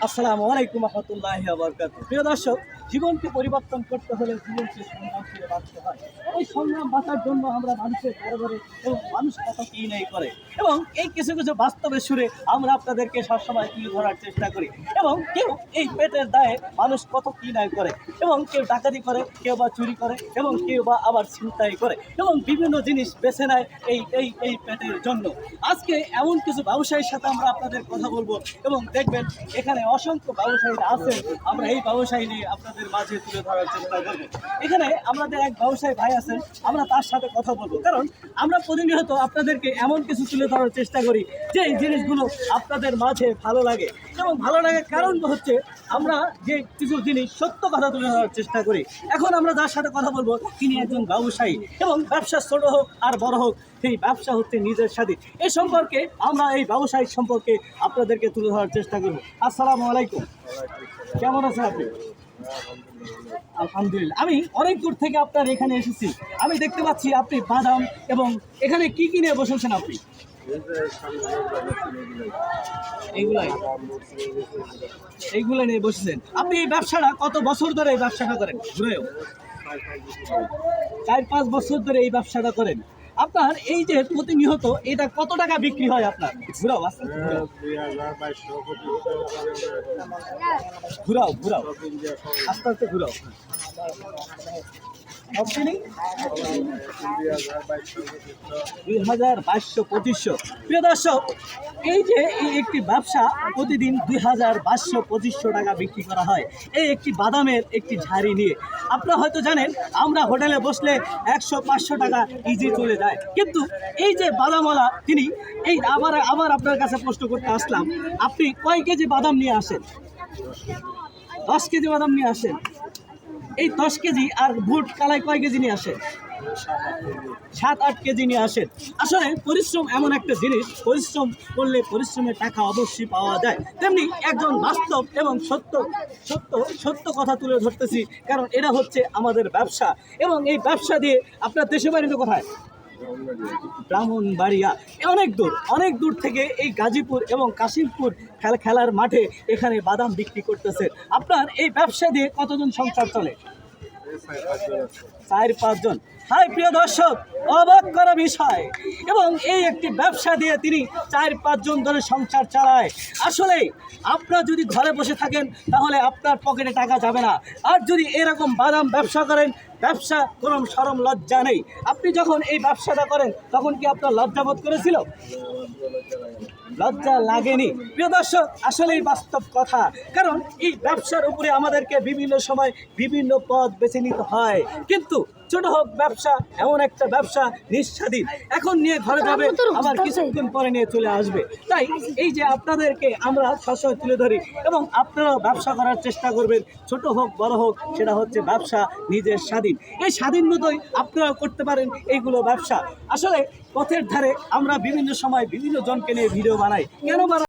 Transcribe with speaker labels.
Speaker 1: আসসালামু আলাইকুম রহমতুল্লাহ বরকাত প্রিয় দর্শক জীবনকে পরিবর্তন করতে হলে জীবনকে সংগ্রাম করে বাঁচতে হয়। এই সংগ্রাম বাঁচার জন্য আমরা মানুষের ঘরে ঘরে এবং মানুষ কত কি নেই করে? এবং এই কিছু কিছু বাস্তবের সুরে আমরা আপনাদেরকে সবসময় তুলে ধরার চেষ্টা করি। এবং কেউ এই পেটের দায়ে মানুষ কত কি নাই করে? এবং কেউ ডাকাতি করে, কেউ বা চুরি করে, এবং কেউ বা আবার ছিনতাই করে, এবং বিভিন্ন জিনিস বেছে নেয় এই এই এই পেটের জন্য। আজকে এমন কিছু ব্যবসায়ীর সাথে আমরা আপনাদের কথা বলব, এবং দেখবেন এখানে অসংখ্য ব্যবসায়ীরা আছেন। আমরা এই ব্যবসায়ী নিয়ে আপনাদের মাঝে তুলে ধরার চেষ্টা করব। এখানে আমাদের এক ব্যবসায়ী ভাই আছেন, আমরা তার সাথে কথা বলব। কারণ আমরা প্রতিনিয়ত আপনাদেরকে এমন কিছু তুলে ধরার চেষ্টা করি, যে জিনিসগুলো আপনাদের মাঝে ভালো লাগে। এবং ভালো লাগার কারণ হচ্ছে, আমরা যে কিছু জিনিস সত্য কথা তুলে ধরার চেষ্টা করি। এখন আমরা যার সাথে কথা বলব, তিনি একজন ব্যবসায়ী এবং ব্যবসা ছোট হোক আর বড় হোক, সেই ব্যবসা হচ্ছে নিজের সাথে। এই সম্পর্কে আমরা এই ব্যবসায়ী সম্পর্কে আপনাদেরকে তুলে ধরার চেষ্টা করব। আসসালামু আলাইকুম। কেমন আছেন আপনি? আলহামদুলিল্লাহ। আমি অনেক দূর থেকে আপনার এখানে এসেছি। আমি দেখতে পাচ্ছি আপনি বাদাম এবং এখানে কি কি নিয়ে বসেছেন আপনি? এইগুলো নিয়ে বসেছেন। আপনি এই ব্যবসাটা কত বছর ধরে এই ব্যবসাটা করেন? ঘুরেও চার পাঁচ বছর ধরে এই ব্যবসাটা করেন। আপনার এই যে প্রতিনিয়ত এটা কত টাকা বিক্রি হয় আপনার? ঘুরাও আস্তে ঘুরাও। ঘুরাও। আস্তে আস্তে ঘুরাও। দুই হাজার বাইশশো পঁচিশশো। প্রিয় দর্শক, এই যে এই একটি ব্যবসা প্রতিদিন দুই হাজার বাইশশো পঁচিশশো টাকা বিক্রি করা হয়, এই একটি বাদামের একটি ঝাড়ি নিয়ে। আপনারা হয়তো জানেন, আমরা হোটেলে বসলে একশো পাঁচশো টাকা ইজি চলে যায়। কিন্তু এই যে বাদামওয়ালা, তিনি এই আবার আবার আপনার কাছে প্রশ্ন করতে আসলাম, আপনি কয় কেজি বাদাম নিয়ে আসেন? দশ কেজি বাদাম নিয়ে আসেন। এই দশ কেজি আর বুট কালাই কয় কেজি নিয়ে আসে? সাত, আট কেজি নিয়ে আসে। আসলে পরিশ্রম এমন একটা জিনিস, পরিশ্রম করলে পরিশ্রমের টাকা অবশ্যই পাওয়া যায়। তেমনি একজন বাস্তব এবং সত্য সত্য সত্য কথা তুলে ধরতেছি, কারণ এটা হচ্ছে আমাদের ব্যবসা। এবং এই ব্যবসা দিয়ে আপনার দেশে বাড়িতে কোথায়? ব্রাহ্মণবাড়িয়া। অনেক দূর অনেক দূর থেকে এই গাজীপুর এবং কাশিমপুর খেলা খেলার মাঠে এখানে বাদাম বিক্রি করতেছে। আপনার এই ব্যবসা দিয়ে কতজন সংসার চলে? চার পাঁচজন। হাই, প্রিয় দর্শক, অবাক করা বিষয়। এবং এই একটি ব্যবসা দিয়ে তিনি চার পাঁচজন ধরে সংসার চালায়। আসলে আপনার যদি ঘরে বসে থাকেন, তাহলে আপনার পকেটে টাকা যাবে না। আর যদি এরকম বাদাম ব্যবসা করেন ব্যবসা কোনো সরম লজ্জা নেই। আপনি যখন এই ব্যবসাটা করেন তখন কি আপনার লজ্জাবোধ করেছিল? লজ্জা লাগেনি। প্রিয় দর্শক আসলেই বাস্তব কথা। কারণ এই ব্যবসার উপরে আমাদেরকে বিভিন্ন সময় বিভিন্ন পথ বেছে নিতে হয়। কিন্তু ছোট হোক ব্যবসা এমন একটা ব্যবসা নিঃস্বাধীন। এখন নিয়ে ঘরে যাবে আবার কিছুক্ষণ পরে নিয়ে চলে আসবে। তাই এই যে আপনাদেরকে আমরা সবসময় তুলে ধরি এবং আপনারাও ব্যবসা করার চেষ্টা করবেন। ছোট হোক বড় হোক সেটা হচ্ছে ব্যবসা নিজের স্বাধীন। এই স্বাধীন মতোই আপনারাও করতে পারেন এইগুলো ব্যবসা। আসলে পথের ধারে আমরা বিভিন্ন সময় বিভিন্ন জনকে নিয়ে ভিডিও বানাই। কেন বানাই?